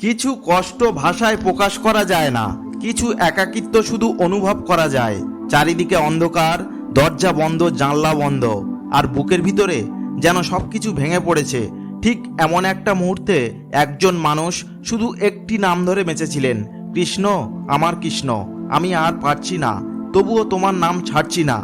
কিছু কষ্ট ভাষায় প্রকাশ করা যায় না, কিছু একাকিত্ব শুধু অনুভব করা যায়। চারিদিকে অন্ধকার, দরজা বন্ধ, জানলা বন্ধ, আর বুকের ভিতরে যেন সব কিছু ভেঙে পড়েছে। ঠিক এমন একটা মুহূর্তে একজন মানুষ শুধু একটি নাম ধরে বেঁচেছিলেন, কৃষ্ণ আমার কৃষ্ণ, আমি আর পারছি না, তবুও তোমার নাম ছাড়ছি না।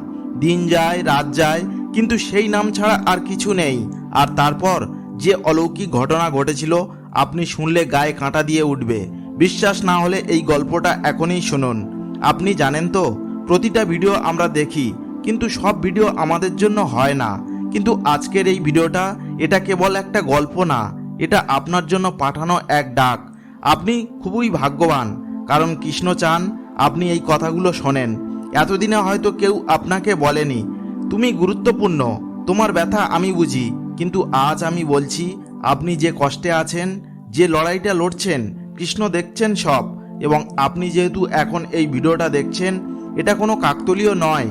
দিন যায়, রাত যায়, কিন্তু সেই নাম ছাড়া আর কিছু নেই, আর তারপর যে অলৌকিক ঘটনা ঘটেছিল আপনি শুনলে গায়ে কাঁটা দিয়ে উঠবে। বিশ্বাস না হলে এই গল্পটা এখনই শুনুন। আপনি জানেন তো, প্রতিটা ভিডিও আমরা দেখি, কিন্তু সব ভিডিও আমাদের জন্য হয় না। কিন্তু আজকের এই ভিডিওটা, এটা কেবল একটা গল্প না, এটা আপনার জন্য পাঠানো এক ডাক। আপনি খুবই ভাগ্যবান, কারণ কৃষ্ণ চান আপনি এই কথাগুলো শোনেন। এতদিনে হয়তো কেউ আপনাকে বলেনি, তুমি গুরুত্বপূর্ণ, তোমার ব্যথা আমি বুঝি। কিন্তু আজ আমি বলছি, আপনি যে কষ্টে আছেন, যে লড়াইটা লড়ছেন, কৃষ্ণ দেখছেন সব, এবং আপনি যেহেতু এখন এই ভিডিওটা দেখছেন, এটা কোনো কাকতলীয় নয়,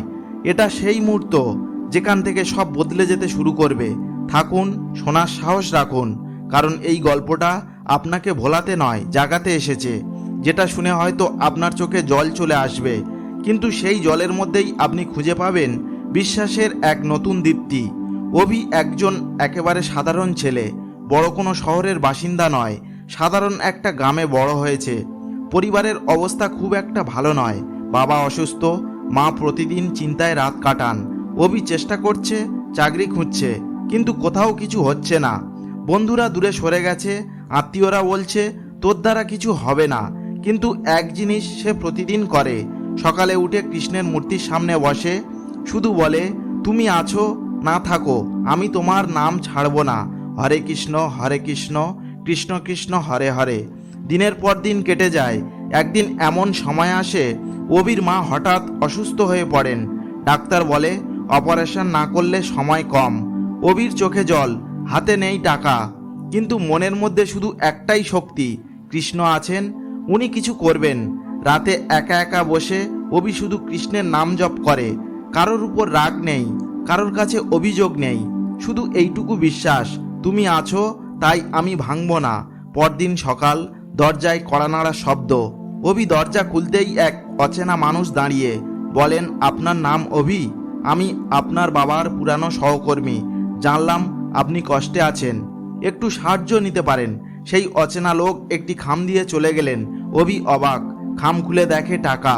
এটা সেই মুহূর্ত যেখান থেকে সব বদলে যেতে শুরু করবে। থাকুন, শোনার সাহস রাখুন, কারণ এই গল্পটা আপনাকে ভোলাতে নয়, জাগাতে এসেছে, যেটা শুনে হয়তো আপনার চোখে জল চলে আসবে, কিন্তু সেই জলের মধ্যেই আপনি খুঁজে পাবেন, বিশ্বাসের এক নতুন দীপ্তি। অভি একজন একেবারে সাধারণ ছেলে, বড় কোনো শহরের বাসিন্দা নয়, সাধারণ একটা গ্রামে বড় হয়েছে। পরিবারের অবস্থা খুব একটা ভালো নয়। বাবা অসুস্থ, মা প্রতিদিন চিন্তায় রাত কাটান। অভি চেষ্টা করছে, চাকরি খুঁজছে, কিন্তু কোথাও কিছু হচ্ছে না। বন্ধুরা দূরে সরে গেছে, আত্মীয়রা বলছে, তোর দ্বারা কিছু হবে না। কিন্তু এক জিনিস সে প্রতিদিন করে, সকালে উঠে কৃষ্ণের মূর্তির সামনে বসে, শুধু বলে, তুমি আছো না থাকো, আমি তোমার নাম ছাড়বো না। হরে কৃষ্ণ হরে কৃষ্ণ কৃষ্ণ কৃষ্ণ, হরে হরে। দিনের পর দিন কেটে যায়, একদিন এমন সময় আসে, অবির মা হঠাৎ অসুস্থ হয়ে পড়েন। ডাক্তার বলে, অপারেশন না করলে সময় কম, অবির চোখে জল, হাতে নেই টাকা। কিন্তু মনের মধ্যে শুধু একটাই শক্তি, কৃষ্ণ আছেন, উনি কিছু করবেন। রাতে একা একা বসে অভি শুধু কৃষ্ণের নাম জপ করে, কারোর উপর রাগ নেই। কারোর কাছে অভিযোগ নেই। শুধু এইটুকু বিশ্বাস, তুমি আছো, তাই আমি ভাঙব না। পরদিন সকাল দরজায় কড়া নাড়া শব্দ। অভি দরজা খুলতেই এক অচেনা মানুষ দাঁড়িয়ে বলেন, আপনার নাম অভি? আমি আপনার বাবার পুরানো সহকর্মী। জানলাম আপনি কষ্টে আছেন। একটু সাহায্য নিতে পারেন। সেই অচেনা লোক একটি খাম দিয়ে চলে গেলেন। অভি অবাক। খাম খুলে দেখে টাকা,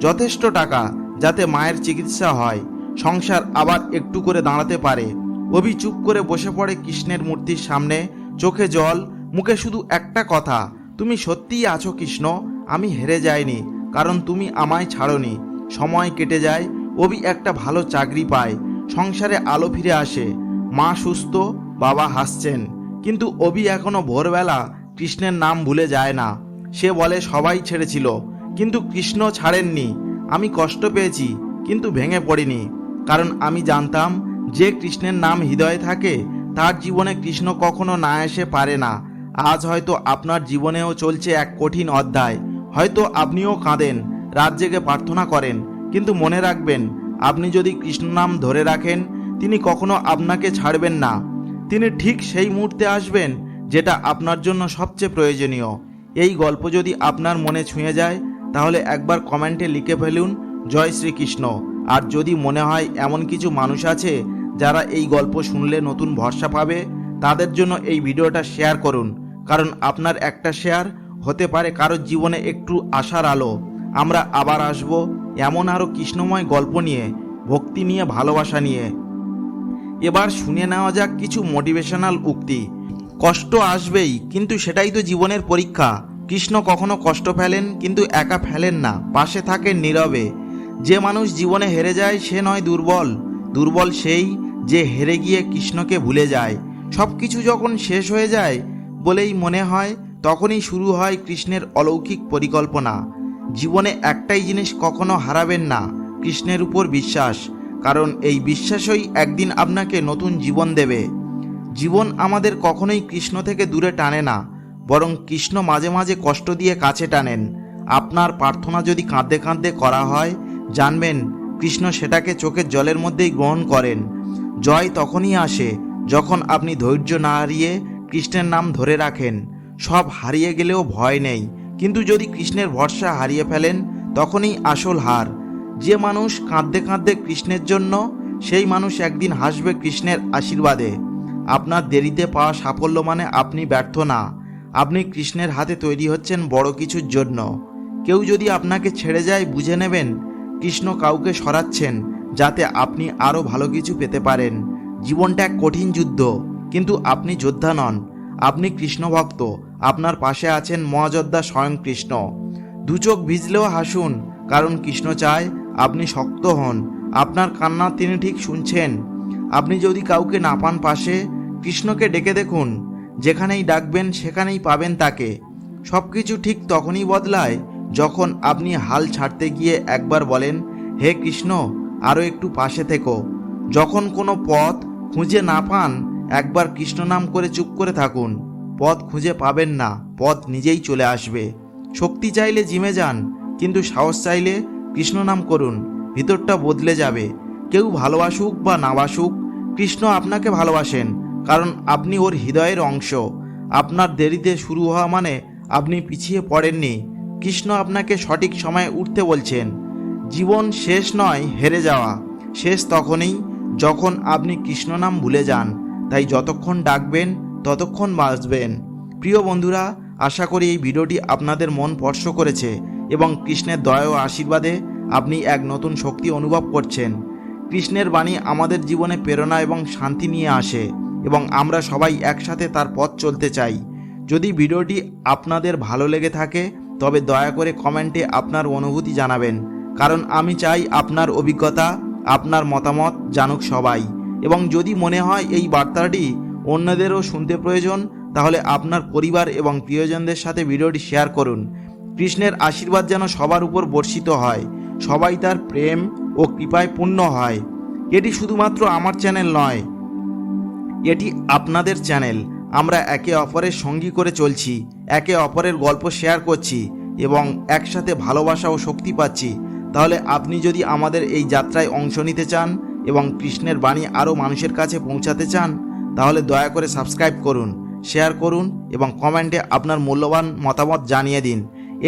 যথেষ্ট টাকা, যাতে মায়ের চিকিৎসা হয়। সংসার আবার একটু করে দাঁড়াতে পারে। অভি চুপ করে বসে পড়ে কৃষ্ণের মূর্তির সামনে। চোখে জল, মুখে শুধু একটা কথা, তুমি সত্যিই আছো কৃষ্ণ? আমি হেরে যাইনি, কারণ তুমি আমায় ছাড়নি। সময় কেটে যায়, অভি একটা ভালো চাকরি পায়। সংসারে আলো ফিরে আসে। মা সুস্থ, বাবা হাসছেন। কিন্তু অভি এখনও ভোরবেলা কৃষ্ণের নাম ভুলে যায় না। সে বলে, সবাই ছেড়েছিল। কিন্তু কৃষ্ণ ছাড়েননি। আমি কষ্ট পেয়েছি, কিন্তু ভেঙে পড়িনি। কারণ আমি জানতাম যে কৃষ্ণের নাম হৃদয়ে থাকে, তার জীবনে কৃষ্ণ কখনো না এসে পারে না। আজ হয়তো আপনার জীবনেও চলছে এক কঠিন অধ্যায়। হয়তো আপনিও কাঁদেন, রাত জেগে প্রার্থনা করেন, কিন্তু মনে রাখবেন, আপনি যদি কৃষ্ণ নাম ধরে রাখেন, তিনি কখনো আপনাকে ছাড়বেন না। তিনি ঠিক সেই মুহূর্তে আসবেন, যেটা আপনার জন্য সবচেয়ে প্রয়োজনীয়। এই গল্প যদি আপনার মনে ছুঁয়ে যায়, তাহলে একবার কমেন্টে লিখে ফেলুন, জয় শ্রীকৃষ্ণ। আর যদি মনে হয় এমন কিছু মানুষ আছে যারা এই গল্প শুনলে নতুন ভরসা পাবে, তাদের জন্য এই ভিডিওটা শেয়ার করুন। কারণ আপনার একটা শেয়ার হতে পারে কারোর জীবনে একটু আশার আলো। আমরা আবার আসব এমন আরও কৃষ্ণময় গল্প নিয়ে, ভক্তি নিয়ে, ভালোবাসা নিয়ে। এবার শুনে নেওয়া যাক কিছু মোটিভেশনাল উক্তি। কষ্ট আসবেই, কিন্তু সেটাই তো জীবনের পরীক্ষা। কৃষ্ণ কখনো কষ্ট ফেলেন, কিন্তু একা ফেলেন না। পাশে থাকেন নীরবে। যে মানুষ জীবনে হেরে যায়, সে নয় দুর্বল। দুর্বল সেই যে হেরে গিয়ে কৃষ্ণকে ভুলে যায়। সব কিছু যখন শেষ হয়ে যায় বলেই মনে হয়, তখনই শুরু হয় কৃষ্ণের অলৌকিক পরিকল্পনা। জীবনে একটাই জিনিস কখনো হারাবেন না, কৃষ্ণের উপর বিশ্বাস। কারণ এই বিশ্বাসই একদিন আপনাকে নতুন জীবন দেবে। জীবন আমাদের কখনোই কৃষ্ণ থেকে দূরে টানে না, বরং কৃষ্ণ মাঝে মাঝে কষ্ট দিয়ে কাছে টানেন। আপনার প্রার্থনা যদি কাঁদতে কাঁদতে করা হয় জানবেন, কৃষ্ণ সেটাকে চোখের জলের মধ্যেই গ্রহণ করেন। জয় তখনই আসে যখন আপনি ধৈর্য না হারিয়ে কৃষ্ণের নাম ধরে রাখেন। সব হারিয়ে গেলেও ভয় নেই, কিন্তু যদি কৃষ্ণের ভরসা হারিয়ে ফেলেন, তখনই আসল হার। যে মানুষ কাঁদতে কাঁদতে কৃষ্ণের জন্য, সেই মানুষ একদিন হাসবে কৃষ্ণের আশীর্বাদে। আপনার দেরিতে পাওয়া সাফল্য মানে আপনি ব্যর্থ না। আপনি কৃষ্ণের হাতে তৈরি হচ্ছেন বড় কিছুর জন্য। কেউ যদি আপনাকে ছেড়ে যায়, বুঝে নেবেন কৃষ্ণ কাউকে সরাচ্ছেন যাতে আপনি আরও ভালো কিছু পেতে পারেন। জীবনটা এক কঠিন যুদ্ধ, কিন্তু আপনি যোদ্ধা নন। আপনি কৃষ্ণ ভক্ত আপনার পাশে আছেন মহাযোদ্ধা স্বয়ং কৃষ্ণ দু চোখ ভিজলেও হাসুন, কারণ কৃষ্ণ চায় আপনি শক্ত হন। আপনার কান্না তিনি ঠিক শুনছেন। আপনি যদি কাউকে না পান পাশে, কৃষ্ণকে ডেকে দেখুন। যেখানেই ডাকবেন, সেখানেই পাবেন তাকে। সব কিছু ঠিক তখনই বদলায় যখন আপনি হাল ছাড়তে গিয়ে একবার বলেন, হে কৃষ্ণ আরও একটু পাশে থেকো। যখন কোনো পথ খুঁজে না পান, একবার কৃষ্ণ নাম করে চুপ করে থাকুন। পথ খুঁজে পাবেন না, পথ নিজেই চলে আসবে। শক্তি চাইলে জিমে যান, কিন্তু সাহস চাইলে কৃষ্ণ নাম করুন, ভিতরটা বদলে যাবে। কেউ ভালোবাসুক বা না বাসুক, কৃষ্ণ আপনাকে ভালোবাসেন, কারণ আপনি ওর হৃদয়ের অংশ। আপনার দেরিতে শুরু হওয়া মানে আপনি পিছিয়ে পড়েননি। কৃষ্ণ আপনাকে সঠিক সময়ে উঠতে বলছেন। জীবন শেষ নয়, হেরে যাওয়া। শেষ তখনই যখন আপনি কৃষ্ণ নাম ভুলে যান। তাই যতক্ষণ ডাকবেন, ততক্ষণ বাঁচবেন। প্রিয় বন্ধুরা, আশা করি এই ভিডিওটি আপনাদের মন স্পর্শ করেছে এবং কৃষ্ণের দয়া ও আশীর্বাদে আপনি এক নতুন শক্তি অনুভব করছেন। কৃষ্ণের বাণী আমাদের জীবনে প্রেরণা এবং শান্তি নিয়ে আসে এবং আমরা সবাই একসাথে তার পথ চলতে চাই। যদি ভিডিওটি আপনাদের ভালো লেগে থাকে তবে দয়া করে কমেন্টে আপনার অনুভূতি জানাবেন। কারণ আমি চাই আপনার অভিজ্ঞতা, আপনার মতামত জানুক সবাই। এবং যদি মনে হয় এই বার্তাটি অন্যদেরও শুনতে প্রয়োজন, তাহলে আপনার পরিবার এবং প্রিয়জনদের সাথে ভিডিওটি শেয়ার করুন। কৃষ্ণের আশীর্বাদ যেন সবার উপর বর্ষিত হয়, সবাই তার প্রেম ও কৃপায় পূর্ণ হয়। এটি শুধুমাত্র আমার চ্যানেল নয়, এটি আপনাদের চ্যানেল। আমরা একে অপরের সঙ্গী করে চলছি। একে অপরের গল্প শেয়ার করছি এবং একসাথে ভালোবাসা ও শক্তি পাচ্ছি। তাহলে আপনি যদি আমাদের এই যাত্রায় অংশ নিতে চান এবং কৃষ্ণের বাণী আরও মানুষের কাছে পৌঁছাতে চান, তাহলে দয়া করে সাবস্ক্রাইব করুন শেয়ার করুন এবং কমেন্টে আপনার মূল্যবান মতামত জানিয়ে দিন।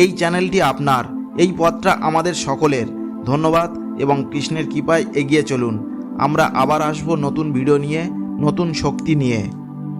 এই চ্যানেলটি আপনার, এই পথটা আমাদের সকলের। ধন্যবাদ এবং কৃষ্ণের কৃপায় এগিয়ে চলুন। আমরা আবার আসব নতুন ভিডিও নিয়ে, নতুন শক্তি নিয়ে।